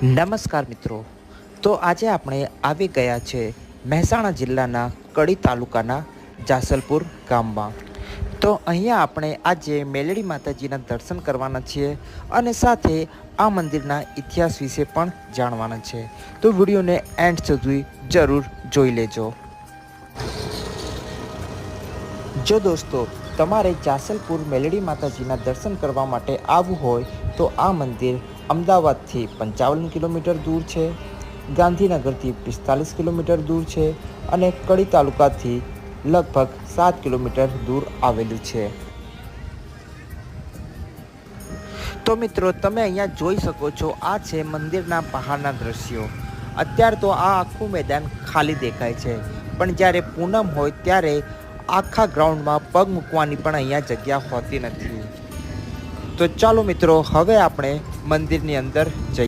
નમસ્કાર મિત્રો. તો આજે આપણે આવી ગયા છે મહેસાણા જિલ્લાના કડી તાલુકાના જાસલપુર ગામમાં. તો અહીંયા આપણે આજે મેલડી માતાજીના દર્શન કરવાના છીએ અને સાથે આ મંદિરના ઇતિહાસ વિશે પણ જાણવાના છે. તો વિડીયોને એન્ડ સુધી જરૂર જોઈ લેજો. જો દોસ્તો, તમારે જાસલપુર મેલડી માતાજીના દર્શન કરવા માટે આવવું હોય તો આ મંદિર અમદાવાદથી પંચાવન કિલોમીટર દૂર છે, ગાંધીનગરથી પિસ્તાલીસ કિલોમીટર દૂર છે અને કડી તાલુકાથી લગભગ સાત કિલોમીટર દૂર આવેલું છે. તો મિત્રો, તમે અહીંયા જોઈ શકો છો, આ છે મંદિરના બહારના દ્રશ્યો. અત્યારે તો આ આખું મેદાન ખાલી દેખાય છે, પણ જ્યારે પૂનમ હોય ત્યારે આખા ગ્રાઉન્ડમાં પગ મૂકવાની પણ અહીંયા જગ્યા હોતી નથી. તો ચાલો મિત્રો, હવે આપણે મંદિરની અંદર જઈએ